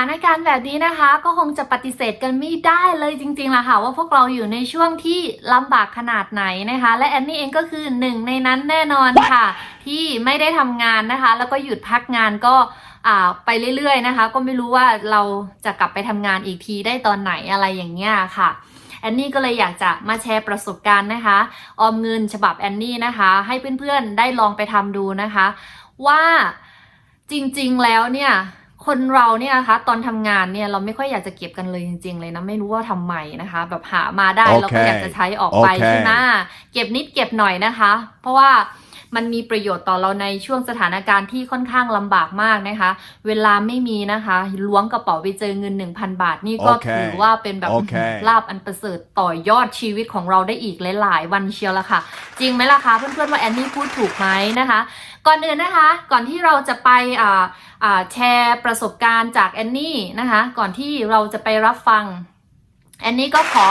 านการณ์แบบนี้นะคะ ก็คงจะปฏิเสธกันไม่ได้เลยจริงๆล่ะค่ะ ว่าพวกเราอยู่ในช่วงที่ลำบากขนาดไหนนะคะ และแอนนี่เองก็คือหนึ่งในนั้นแน่นอนค่ะ ที่ไม่ได้ทำงานนะคะ แล้วก็หยุดพักงานก็ไปเรื่อยๆนะคะ ก็ไม่รู้ว่าเราจะกลับไปทำงานอีกทีได้ตอนไหนอะไรอย่างเงี้ยค่ะแอนนี่ก็เลยอยากจะมาแชร์ประสบการณ์นะคะ ออมเงินฉบับแอนนี่นะคะ ให้เพื่อนๆได้ลองไปทำดูนะคะ ว่าจริงๆแล้วเนี่ย คนเราเนี่ยนะคะตอนทำงานเนี่ยเราไม่ค่อยอยากจะเก็บกันเลยจริง ๆ เลยนะไม่รู้ว่าทำไมนะคะ แบบหามาได้โอเคเราก็อยากจะใช้ออกไปโอเคใช่ไหมเก็บนิดเก็บหน่อยนะคะ เพราะว่า มันมีประโยชน์ต่อเราในช่วงสถานการณ์ที่ค่อนข้างลำบากมากนะคะ เวลาไม่มีนะคะล้วงกระเป๋าไปเจอเงิน 1,000 บาท นี่ก็โอเคถือว่าเป็นแบบโอเคลาบอันประเสริฐต่อยอดชีวิตของเราได้อีกหลาย ๆ วันเชียวละค่ะ จริงไหมล่ะคะเพื่อนๆว่าแอนนี่พูดถูกไหมนะคะ ก่อนอื่นนะคะ ก่อนที่เราจะไปอ่าอ่าแชร์ประสบการณ์จากแอนนี่นะคะ ก่อนที่เราจะไปรับฟังแอนนี่ก็ขอ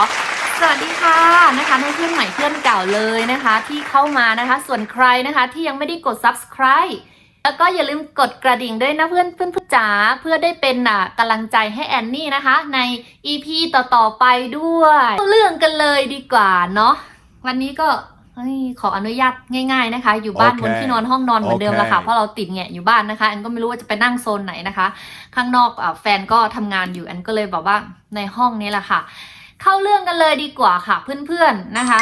สวัสดีค่ะนะคะให้เพื่อนใหม่เพื่อนเก่าเลยนะคะ ที่เข้ามานะคะ ส่วนใครนะคะที่ยังไม่ได้กด subscribe แล้วก็อย่าลืมกดกระดิ่งด้วยนะเพื่อนเพื่อนๆจ๋าเพื่อได้เป็นอะกำลังใจให้แอนนี่นะคะ ใน EP ต่อๆไปด้วยเข้าเรื่องกันเลยดีกว่าเนาะวันนี้ก็เฮ้ยขออนุญาตง่าย ๆนะคะ อยู่บ้านโอเคบนที่นอนห้องนอนเหมือนเดิมละค่ะโอเคเพราะเราติดแงะอยู่บ้านนะคะแอนก็ไม่รู้ว่าจะไปนั่งโซนไหนนะคะ ข้างนอกอะแฟนก็ทำงานอยู่แอนก็เลยแบบว่าในห้องนี้แหละค่ะ เข้าเรื่องกันเลยดีกว่าค่ะเพื่อนๆนะคะ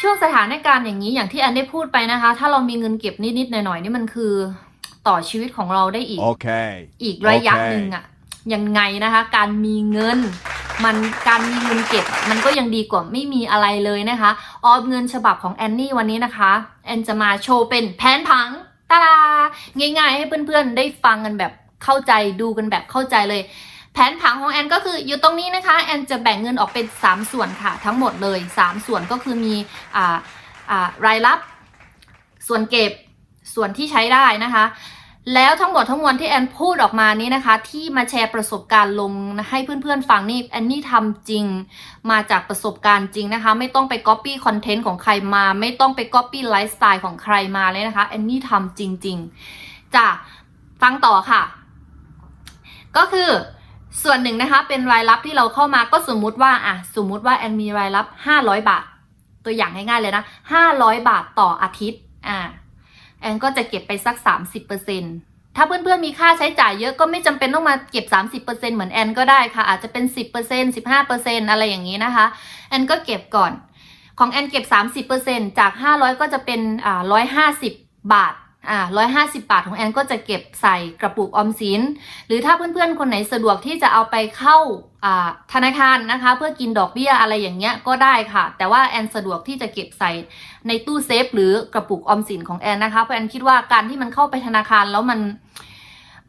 ช่วงสถานการณ์อย่างนี้อย่างที่แอนได้พูดไปนะคะ ถ้าเรามีเงินเก็บนิดๆหน่อยๆนี่มันคือต่อชีวิตของเราได้อีก Okay. อีกระยะโอเคหนึ่งอะยังไงนะคะ การมีเงินมันการมีเงินเก็บมันก็ยังดีกว่าไม่มีอะไรเลยนะคะ ออมเงินฉบับของแอนนี่วันนี้นะคะ แอนจะมาโชว์เป็นแผนผังตาดาง่ายๆ ให้เพื่อนๆได้ฟังกันแบบเข้าใจดูกันแบบเข้าใจเลย แผนผังของแอนก็คืออยู่ตรงนี้นะคะแอนจะแบ่งเงินออกเป็น 3 ส่วนค่ะ ทั้งหมดเลย 3 ส่วนก็คือมีอ่าอ่ารายรับ ส่วนเก็บส่วนที่ใช้ได้นะคะ แล้วทั้งหมดทั้งมวลที่แอนพูดออกมานี้นะคะ ที่มาแชร์ประสบการณ์ลงให้เพื่อนๆฟังนี่แอนนี่ทำจริงมาจากประสบการณ์จริงนะคะ ไม่ต้องไปก๊อปปี้คอนเทนต์ของใครมา ไม่ต้องไปก๊อปปี้ไลฟ์สไตล์ของใครมาเลยนะคะแอนนี่ทำจริงๆจ้ะฟังต่อค่ะ ก็คือ ส่วนหนึ่งนะคะเป็นรายรับที่เราเข้ามาก็สมมุติว่าอะสมมุติว่าแอนมีรายรับ 500 บาท ตัวอย่างง่ายๆเลยนะ500 บาทต่ออาทิตย์อ่าแอนก็จะเก็บไปสัก 30%ถ้าเพื่อนๆมีค่าใช้จ่ายเยอะก็ไม่จำเป็นต้องมาเก็บ 30%เหมือนแอนก็ได้ค่ะอาจจะเป็น 10% 15%อะไรอย่างนี้นะคะแอนก็เก็บก่อน ของแอนเก็บ 30%จาก 500 ก็จะเป็นอ่า150 บาท อ่า150บาทของแอนก็จะเก็บใส่กระปุกออมสิน หรือถ้าเพื่อนๆ คนไหนสะดวกที่จะเอาไปเข้าอ่าธนาคารนะคะ เพื่อกินดอกเบี้ยอะไรอย่างเงี้ยก็ได้ค่ะ แต่ว่าแอนสะดวกที่จะเก็บใส่ในตู้เซฟหรือกระปุกออมสินของแอนนะคะเพราะแอนคิดว่าการที่มันเข้าไปธนาคารแล้วมัน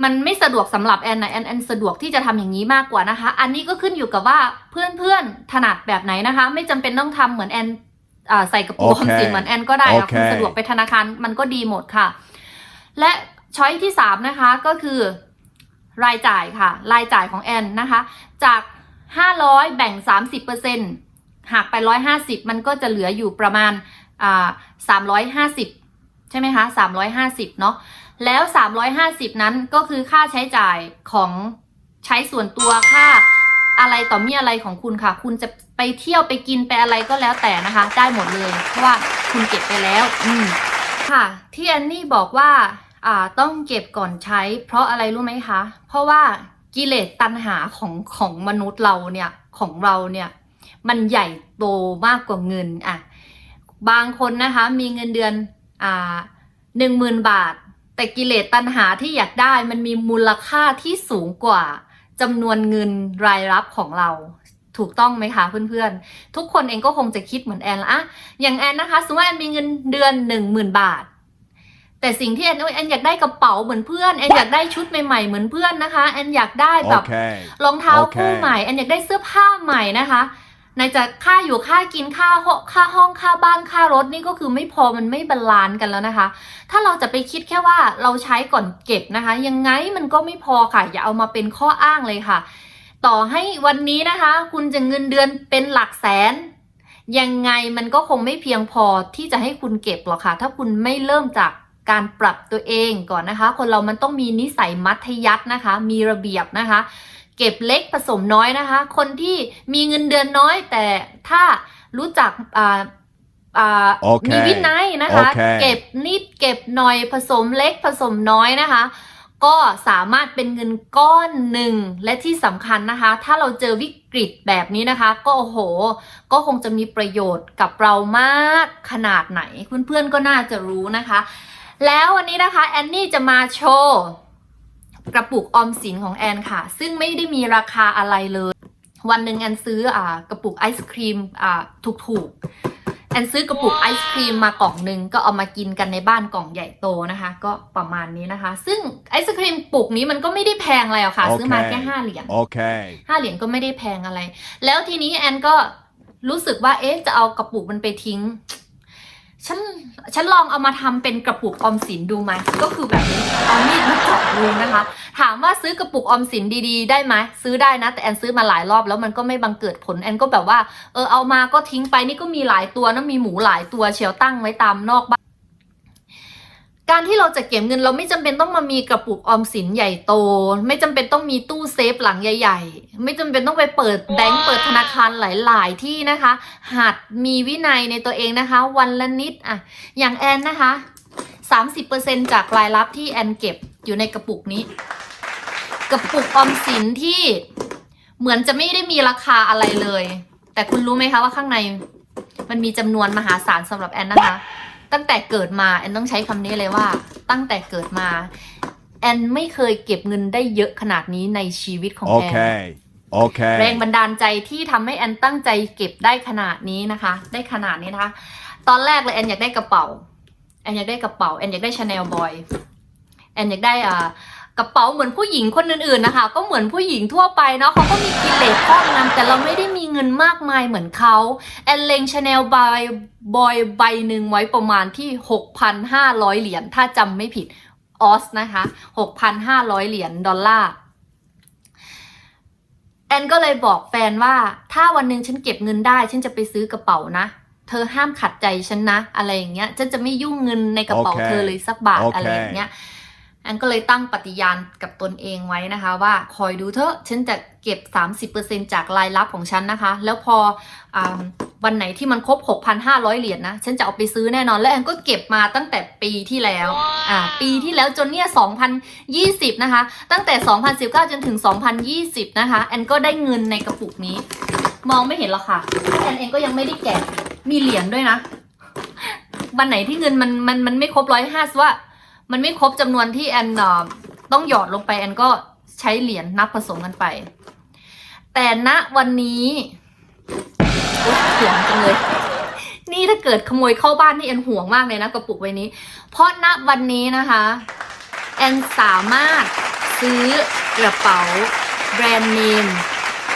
มันไม่สะดวกสำหรับแอนนะแอนแอนสะดวกที่จะทำอย่างนี้มากกว่านะคะ อันนี้ก็ขึ้นอยู่กับว่าเพื่อนๆถนัดแบบไหนนะคะ ไม่จำเป็นต้องทำเหมือนแอน ใส่กระปุกออมสินโอเคเหมือนแอนก็ได้ค่ะโอเคคุณสะดวกไปธนาคารมันก็ดีหมดค่ะ และช้อยที่สามนะคะก็คือ รายจ่ายค่ะ รายจ่ายของแอนนะคะ จาก 500 แบ่ง 30%หักไป 150 มันก็จะเหลืออยู่ประมาณอ่า350ใช่ไหมคะ350เนาะแล้ว350นั้นก็คือค่าใช้จ่ายของใช้ส่วนตัวค่า อะไรต่อมีอะไรของคุณค่ะ คุณจะไปเที่ยวไปกินไปอะไรก็แล้วแต่นะคะ ได้หมดเลยเพราะว่าคุณเก็บไปแล้ว อืมค่ะที่แอนนี่บอกว่าอ่าต้องเก็บก่อนใช้ เพราะอะไรรู้ไหมคะ เพราะว่ากิเลสตัณหาของของมนุษย์เราเนี่ยของเราเนี่ย มันใหญ่โตมากกว่าเงินอะบางคนนะคะมีเงินเดือนอ่าหนึ่งหมื่นบาท แต่กิเลสตัณหาที่อยากได้มันมีมูลค่าที่สูงกว่า จำนวนเงินรายรับของเราถูกต้องไหมคะเพื่อนๆ ทุกคนเองก็คงจะคิดเหมือนแอนละอะอย่างแอนนะคะสมมติว่าแอนมีเงินเดือนหนึ่งหมื่นบาท แต่สิ่งที่แอนโอ้ยแอนอยากได้กระเป๋าเหมือนเพื่อนแอนอยากได้ชุดใหม่ๆเหมือนเพื่อนนะคะแอนอยากได้แบบ Okay. รองเท้าโอเคคู่ใหม่แอนอยากได้เสื้อผ้าใหม่นะคะ ในจะค่าอยู่ค่ากินค่าห้องค่าห้องค่าบ้านค่ารถนี่ก็คือไม่พอมันไม่บาลานซ์กันแล้วนะคะ ถ้าเราจะไปคิดแค่ว่าเราใช้ก่อนเก็บนะคะ ยังไงมันก็ไม่พอค่ะ อย่าเอามาเป็นข้ออ้างเลยค่ะ ต่อให้วันนี้นะคะ คุณจะเงินเดือนเป็นหลักแสน ยังไงมันก็คงไม่เพียงพอที่จะให้คุณเก็บหรอกค่ะ ถ้าคุณไม่เริ่มจากการปรับตัวเองก่อนนะคะ คนเรามันต้องมีนิสัยมัธยัตินะคะ มีระเบียบนะคะ เก็บเล็กผสมน้อยนะคะ คนที่มีเงินเดือนน้อย แต่ถ้ารู้จักอ่าอ่าโอเคมีวินัยนะคะโอเคเก็บนิดเก็บหน่อยผสมเล็กผสมน้อยนะคะ ก็สามารถเป็นเงินก้อนหนึ่งและที่สำคัญนะคะ ถ้าเราเจอวิกฤตแบบนี้นะคะ ก็โอ้โห ก็คงจะมีประโยชน์กับเรามากขนาดไหนเพื่อนๆก็น่าจะรู้นะคะ แล้ววันนี้นะคะแอนนี่จะมาโชว์ กระปุกออมสินของแอนค่ะ ซึ่งไม่ได้มีราคาอะไรเลย วันหนึ่งแอนซื้ออ่ากระปุกไอศครีมอ่าถูกๆ แอนซื้อกระปุกไอศครีมมากล่องหนึ่งก็เอามากินกันในบ้านกล่องใหญ่โตนะคะ ก็ประมาณนี้นะคะ ซึ่งไอศครีมปุกนี้มันก็ไม่ได้แพงอะไรหรอกค่ะโอเคซื้อมาแค่ห้าเหรียญ Okay. ห้าเหรียญก็ไม่ได้แพงอะไร แล้วทีนี้แอนก็รู้สึกว่าเอ๊ะจะเอากระปุกมันไปทิ้ง ฉันฉันลองเอามาทำเป็นกระปุกออมสินดูไหมก็คือแบบนี้เอามีดมาเจาะรูนะคะ ถามว่าซื้อกระปุกออมสินดีๆ ได้ไหมซื้อได้นะ แต่แอนซื้อมาหลายรอบแล้วมันก็ไม่บังเกิดผลแอนก็แบบว่าเออเอามาก็ทิ้งไปนี่ก็มีหลายตัวนะมีหมูหลายตัวเชียวตั้งไว้ตามนอกบ้าน การที่เราจะเก็บเงินเราไม่จำเป็นต้องมามีกระปุกออมสินใหญ่โต ไม่จำเป็นต้องมีตู้เซฟหลังใหญ่ ๆ ไม่จำเป็นต้องไปเปิดแบงก์เปิดธนาคารหลาย ๆ ที่นะคะ หัดมีวินัยในตัวเองนะคะ วันละนิดอะอย่างแอนนะคะ 30%จากรายรับที่แอนเก็บอยู่ในกระปุกนี้ กระปุกออมสินที่เหมือนจะไม่ได้มีราคาอะไรเลย แต่คุณรู้ไหมคะว่าข้างในมันมีจำนวนมหาศาลสำหรับแอนนะคะ ตั้งแต่เกิดมาแอนต้องใช้คำนี้เลยว่า ตั้งแต่เกิดมา แอนไม่เคยเก็บเงินได้เยอะขนาดนี้ในชีวิตของแอน Okay. แรง Okay. บันดาลใจที่ทำให้แอนตั้งใจเก็บได้ขนาดนี้นะคะ ได้ขนาดนี้นะคะ ตอนแรกเลยแอนอยากได้กระเป๋า แอนอยากได้กระเป๋า แอนอยากได้ชาแนลบอย แอนอยากได้อ่า กระเป๋าเหมือนผู้หญิงคนอื่นๆนะคะ ก็เหมือนผู้หญิงทั่วไปเนาะเขาก็มีกิเลสครอบงำแต่เราไม่ได้มีเงินมากมายเหมือนเขาแอนเลงชาแนลบอยบอยใบหนึ่งไว้ประมาณที่ 6,500 เหรียญถ้าจำไม่ผิดออสนะคะ 6,500 เหรียญดอลลาร์แอนก็เลยบอกแฟนว่า ถ้าวันหนึ่งฉันเก็บเงินได้ ฉันจะไปซื้อกระเป๋านะเธอห้ามขัดใจฉันนะ อะไรอย่างเงี้ยฉันจะไม่ยุ่งเงินในกระเป๋าโอเคเธอเลยสักบาทโอเคอะไรอย่างเงี้ยแอนก็เลยตั้งปฏิญาณกับตนเองไว้นะคะ ว่าคอยดูเถอะฉันจะเก็บ 30%จากรายรับของฉันนะคะ แล้วพออาวันไหนที่มันครบ 6,500 เหรียญนะฉันจะเอาไปซื้อแน่นอน แล้วแอนก็เก็บมาตั้งแต่ปีที่แล้ว อ่า ปีที่แล้วจนเนี่ย 2020 นะคะ ตั้งแต่ 2019 จนถึง 2020 นะคะ แอนก็ได้เงินในกระปุกนี้ มองไม่เห็นหรอกค่ะ แอนเองก็ยังไม่ได้แกะ มีเหรียญด้วยนะ วันไหนที่เงินมันมันมันไม่ครบร้อยห้าว่า มันไม่ครบจำนวนที่แอนต้องหยอดลงไปแอนก็ใช้เหรียญนับผสมกันไป แต่ณวันนี้โอ๊ยงจังเลย นี่ถ้าเกิดขโมยเข้าบ้านนี่แอนห่วงมากเลยนะกระปุกใบนี้ เพราะณวันนี้นะคะแอนสามารถซื้อกระเป๋าแบรนด์เนม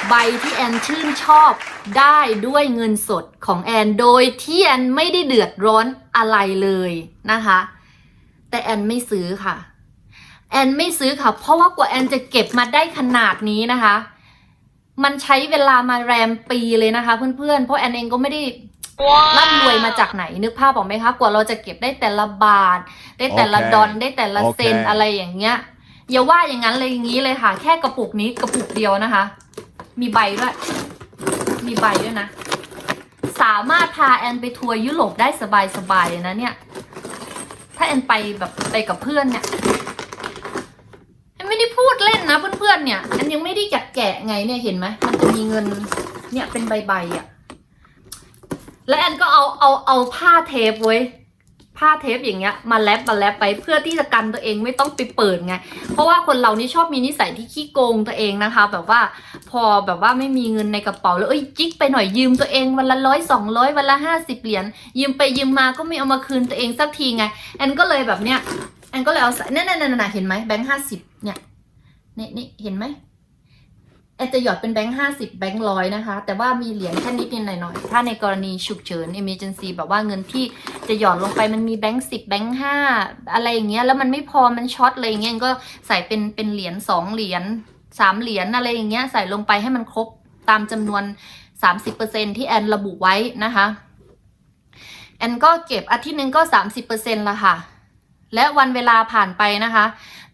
ใบที่แอนชื่นชอบได้ด้วยเงินสดของแอน โดยที่แอนไม่ได้เดือดร้อนอะไรเลยนะคะ แต่แอนไม่ซื้อค่ะ แอนไม่ซื้อค่ะ เพราะว่ากว่าแอนจะเก็บมาได้ขนาดนี้นะคะ มันใช้เวลามาแรมปีเลยนะคะ เพื่อนๆ เพราะแอนเองก็ไม่ได้ร่ำรวยมาจากไหนนึกภาพออกไหมคะ กว่าเราจะเก็บได้แต่ละบาท ได้แต่ละโอเคดอนได้แต่ละเซนโอเคอะไรอย่างเงี้ยอย่าว่าอย่างนั้นเลยอย่างนี้เลยค่ะ แค่กระปุกนี้กระปุกเดียวนะคะ มีใบด้วย มีใบด้วยนะ สามารถพาแอนไปทัวร์ยุโรปได้สบายๆเลยนะเนี่ย ถ้าแอนไปแบบไปกับเพื่อนเนี่ยแอนไม่ได้พูดเล่นนะเพื่อนๆเนี่ยแอนยังไม่ได้จัดแกะไงเนี่ยเห็นไหมมันจะมีเงินเนี่ยเป็นใบๆอะ่ะ และแอนก็เอาเอาเอาผ้าเทปไว้ ผ้าเทปอย่างเงี้ยมาแลบมาแลบไปเพื่อที่จะกันตัวเองไม่ต้องไปเปิดไง เพราะว่าคนเรานี่ชอบมีนิสัยที่ขี้โกงตัวเองนะคะ แบบว่าพอแบบว่าไม่มีเงินในกระเป๋าแล้วเอ้ยจิ๊กไปหน่อยยืมตัวเองวันละร้อยสองร้อยวันละห้าสิบเหรียญยืมไปยืมมาก็ไม่เอามาคืนตัวเองสักทีไงแอนก็เลยแบบเนี้ยแอนก็เลยเอาใส่นั่นนั่นนั่นเห็นไหมแบงค์ห้าสิบเนี่ยนี่นี่เห็นไหม แอนจะหยอดเป็นแบงค์ห้าสิบแบงค์ร้อยนะคะ แต่ว่ามีเหรียญแค่นิดนิดหน่อยหน่อยๆถ้าในกรณีฉุกเฉิน emergency แบบว่าเงินที่จะหยอดลงไปมันมีแบงค์สิบแบงค์ห้าอะไรอย่างเงี้ยแล้วมันไม่พอมันช็อตอะไรอย่างเงี้ยก็ใส่เป็นเป็นเหรียญสองเหรียญสามเหรียญอะไรอย่างเงี้ยใส่ลงไปให้มันครบตามจำนวน 30%ที่แอนระบุไว้นะคะ แอนก็เก็บอาทิตย์หนึ่งก็ 30%ละค่ะ และวันเวลาผ่านไปนะคะ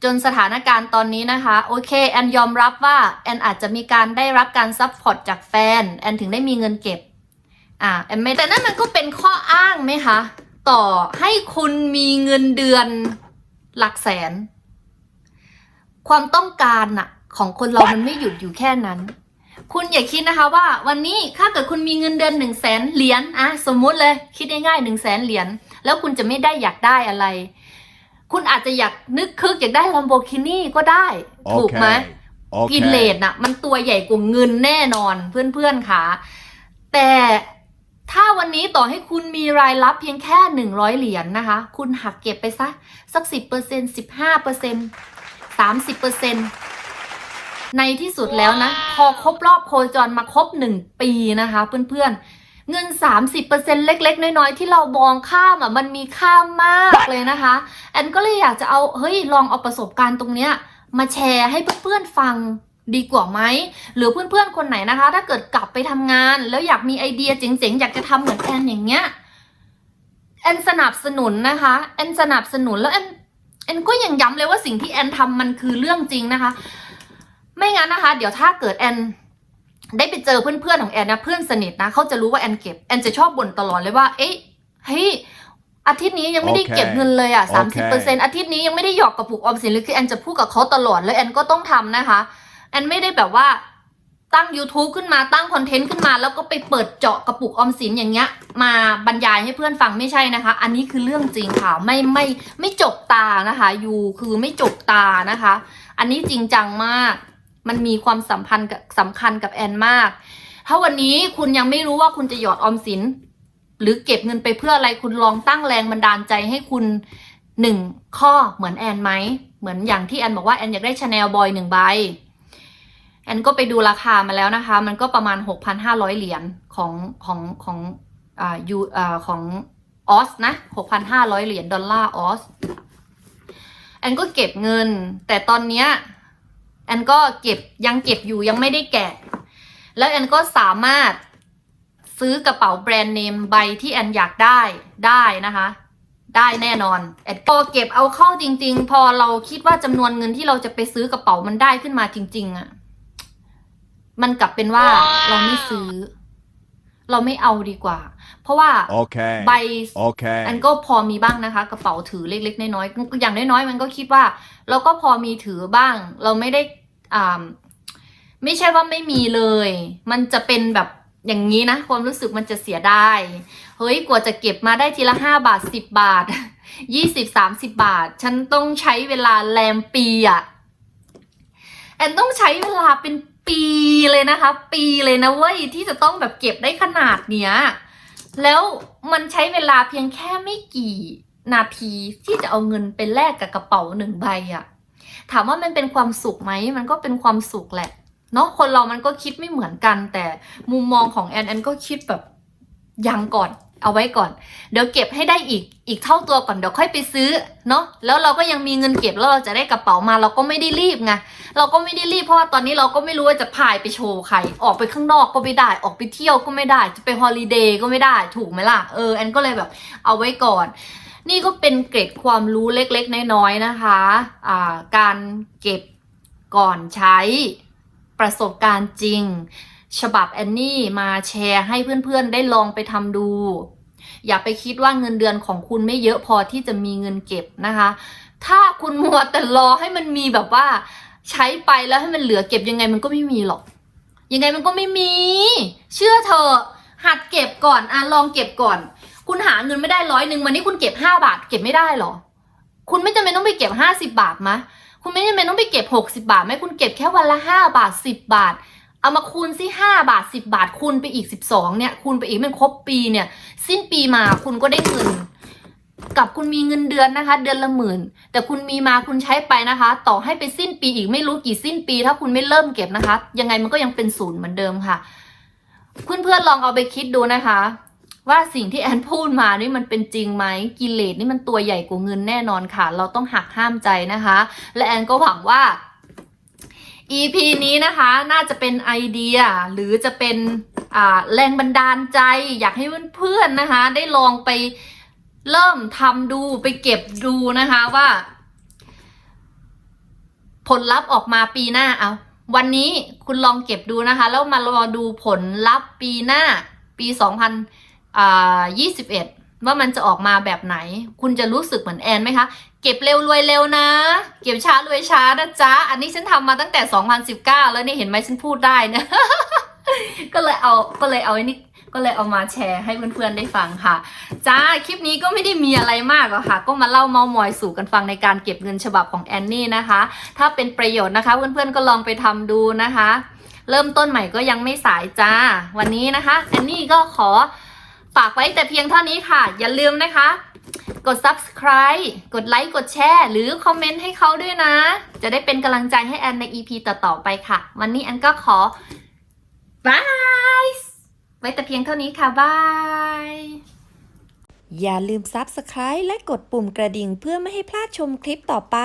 จนสถานการณ์ตอนนี้นะคะ โอเค แอนยอมรับว่า แอนอาจจะมีการได้รับการซัพพอร์ตจากแฟน แอนถึงได้มีเงินเก็บ อ่าแอนไม่แต่นั่นมันก็เป็นข้ออ้างไหมคะ ต่อให้คุณมีเงินเดือนหลักแสน ความต้องการน่ะของคนเรามันไม่หยุดอยู่แค่นั้น คุณอย่าคิดนะคะว่า วันนี้ถ้าเกิดคุณมีเงินเดือนหนึ่งแสนเหรียญอะสมมุติเลย คิดง่ายๆหนึ่งแสนเหรียญแล้วคุณจะไม่ได้อยากได้อะไร คุณอาจจะอยากนึกคึกอยากได้ลัมโบกินี่ก็ได้ ถูกไหม Okay. กินเลด Okay. น่ะ มันตัวใหญ่กว่าเงินแน่นอนเพื่อนๆค่ะ แต่ถ้าวันนี้ต่อให้คุณมีรายรับเพียงแค่หนึ่งร้อยเหรียญนะคะ คุณหักเก็บไปซะสักสิบเปอร์เซ็นสิบห้าเปอร์เซ็นสามสิบเปอร์เซ็นในที่สุดแล้วนะ พอครบรอบโคจรมาครบหนึ่งปีนะคะเพื่อนๆ เงิน 30%เล็ก ๆ น้อย ๆ ที่เรามองข้ามอะมันมีค่ามากเลยนะคะ แอนก็เลยอยากจะเอาเฮ้ยลองเอาประสบการณ์ตรงเนี้ยมาแชร์ให้เพื่อนๆฟังดีกว่าไหม หรือเพื่อนๆคนไหนนะคะ ถ้าเกิดกลับไปทำงาน แล้วอยากมีไอเดียเจ๋งๆ อยากจะทำเหมือนแอนอย่างเงี้ยแอนสนับสนุนนะคะแอนสนับสนุนแล้วแอนแอนก็ยังย้ำเลยว่าสิ่งที่แอนทำมันคือเรื่องจริงนะคะ ไม่งั้นนะคะ เดี๋ยวถ้าเกิดแอน ได้ไปเจอเพื่อนๆของแอนนะเพื่อนสนิทนะเขาจะรู้ว่าแอนเก็บแอนจะชอบบ่นตลอดเลยว่า เอ๊ะเฮ้ยอาทิตย์นี้ยังไม่ได้เก็บเงินเลยอะโอสามเคสิบเปอร์เซ็นอาทิตย์นี้ยังไม่ได้หยอกกระปุกออมสินเลยคือแอนจะพูดกับเขาตลอดแล้วแอนก็ต้องทำนะคะแอนไม่ได้แบบว่าตั้ง YouTube ขึ้นมาตั้งคอนเทนต์ขึ้นมาแล้วก็ไปเปิดเจาะกระปุกออมสินอย่างเงี้ย มาบรรยายให้เพื่อนฟังไม่ใช่นะคะ อันนี้คือเรื่องจริงค่ะไม่ไม่ไม่จบตานะคะยูคือไม่จบตานะคะ อันนี้จริงจังมาก มันมีความสัมพันธ์กับสำคัญกับแอนมาก ถ้าวันนี้คุณยังไม่รู้ว่าคุณจะหยอดออมสิน หรือเก็บเงินไปเพื่ออะไรคุณลองตั้งแรงบันดาลใจให้คุณหนึ่งข้อเหมือนแอนไหมเหมือนอย่างที่แอนบอกว่าแอนอยากได้ชาแนลบอยหนึ่งใบแอนก็ไปดูราคามาแล้วนะคะ มันก็ประมาณ 6,500 เหรียญของของของอ่ายูอ่าของออสนะ6,500 เหรียญดอลลาร์ออสแอนก็เก็บเงิน แต่ตอนเนี้ย แอนก็เก็บยังเก็บอยู่ยังไม่ได้แกะ แล้วแอนก็สามารถซื้อกระเป๋าแบรนด์เนมใบที่แอนอยากได้ได้นะคะ ได้แน่นอนแอนพอเก็บเอาเข้าจริง ๆ พอเราคิดว่าจำนวนเงินที่เราจะไปซื้อกระเป๋ามันได้ขึ้นมาจริง ๆอะมันกลับเป็นว่าเราไม่ซื้อ เราไม่เอาดีกว่า เพราะว่า Okay. ใบ Okay. อันก็พอมีบ้างนะคะ กระเป๋าถือเล็ก ๆ น้อยๆอย่างน้อยๆมันก็คิดว่า เราก็พอมีถือบ้าง เราไม่ได้อ่าไม่ใช่ว่าไม่มีเลย มันจะเป็นแบบอย่างนี้นะ ความรู้สึกมันจะเสียได้ เฮ้ยกว่าจะเก็บมาได้ทีละห้าบาทสิบบาทยี่สิบสามสิบบาท ฉันต้องใช้เวลาแรมปีอะแอนต้องใช้เวลาเป็น ปีเลยนะคะ ปีเลยนะเว้ยที่จะต้องแบบเก็บได้ขนาดเนี้ยแล้วมันใช้เวลาเพียงแค่ไม่กี่นาทีที่จะเอาเงินไปแลกกับกระเป๋าหนึ่งใบอะถามว่ามันเป็นความสุขไหมมันก็เป็นความสุขแหละเนาะคนเรามันก็คิดไม่เหมือนกัน แต่มุมมองของแอนแอนก็คิดแบบยังก่อน เอาไว้ก่อน เดี๋ยวเก็บให้ได้อีกอีกเท่าตัวก่อนเดี๋ยวค่อยไปซื้อเนาะแล้วเราก็ยังมีเงินเก็บแล้วเราจะได้กระเป๋ามาเราก็ไม่ได้รีบไงเราก็ไม่ได้รีบเพราะว่าตอนนี้เราก็ไม่รู้ว่าจะพายไปโชว์ใครออกไปข้างนอกก็ไม่ได้ออกไปเที่ยวก็ไม่ได้ จะไปฮอลิเดย์ก็ไม่ได้ถูกไหมล่ะเออแอนก็เลยแบบเอาไว้ก่อน นี่ก็เป็นเกร็ดความรู้เล็กๆ น้อยๆนะคะอ่าการเก็บก่อนใช้ประสบการณ์จริง ฉบับแอนนี่มาแชร์ให้เพื่อนๆได้ลองไปทำดู อย่าไปคิดว่าเงินเดือนของคุณไม่เยอะพอที่จะมีเงินเก็บนะคะ ถ้าคุณมัวแต่รอให้มันมีแบบว่า ใช้ไปแล้วให้มันเหลือเก็บยังไงมันก็ไม่มีหรอก ยังไงมันก็ไม่มี เชื่อเธอะหัดเก็บก่อนอะลองเก็บก่อน คุณหาเงินไม่ได้ร้อยหนึ่งวันนี้คุณเก็บห้าบาท เก็บไม่ได้หรอ คุณไม่จำเป็นต้องไปเก็บห้าสิบาทมะคุณไม่จำเป็นต้องไปเก็บหกสิบาทไหมคุณเก็บแค่วันละห้าบาทสิบบาท เอามาคูณสิห้าบาทสิบาทคูณไปอีกสิบสองเนี่ยคูณไปอีกเป็นครบปีเนี่ย สิ้นปีมาคุณก็ได้เงิน กับคุณมีเงินเดือนนะคะ เดือนละหมื่น แต่คุณมีมาคุณใช้ไปนะคะ ต่อให้ไปสิ้นปีอีกไม่รู้กี่สิ้นปี ถ้าคุณไม่เริ่มเก็บนะคะ ยังไงมันก็ยังเป็นศูนย์เหมือนเดิมค่ะ เพื่อนๆลองเอาไปคิดดูนะคะ ว่าสิ่งที่แอนพูดมานี่มันเป็นจริงไหมกิเลสนี่มันตัวใหญ่กว่าเงินแน่นอนค่ะ เราต้องหักห้ามใจนะคะ และแอนก็หวังว่า EP นี้นะคะน่าจะเป็นไอเดียหรือจะเป็นแรงบันดาลใจ อยากให้เพื่อนๆนะคะ ได้ลองไปเริ่มทำดูไปเก็บดูนะคะว่า ผลลัพธ์ออกมาปีหน้าเอาวันนี้คุณลองเก็บดูนะคะ แล้วมารอดูผลลัพธ์ปีหน้าปี 2021 ว่ามันจะออกมาแบบไหน คุณจะรู้สึกเหมือนแอนไหมคะ เก็บเร็วรวยเร็วนะ เก็บช้ารวยช้านะจ๊ะ อันนี้ฉันทำมาตั้งแต่ 2019 แล้วนี่เห็นไหมฉันพูดได้นะ ก็เลยเอาก็เลยเอาไอ้นี่ก็เลยเอามาแชร์ให้เพื่อนๆได้ฟังค่ะ จ้า คลิปนี้ก็ไม่ได้มีอะไรมากหรอกค่ะ ก็มาเล่าเมามอยสู่กันฟังในการเก็บเงินฉบับของแอนนี่นะคะ ถ้าเป็นประโยชน์นะคะ เพื่อนๆก็ลองไปทำดูนะคะ เริ่มต้นใหม่ก็ยังไม่สายจ้า วันนี้นะคะแอนนี่ก็ขอ ฝากไว้แต่เพียงเท่านี้ค่ะ อย่าลืมนะคะ กด subscribe กดไลค์ กดแชร์ หรือคอมเมนต์ให้เขาด้วยนะ จะได้เป็นกำลังใจให้แอนใน EP ต่อ ๆ ไปค่ะ วันนี้แอนก็ขอบายไว้แต่เพียงเท่านี้ค่ะบายอย่าลืม Subscribe และกดปุ่มกระดิ่งเพื่อไม่ให้พลาดชมคลิปต่อไป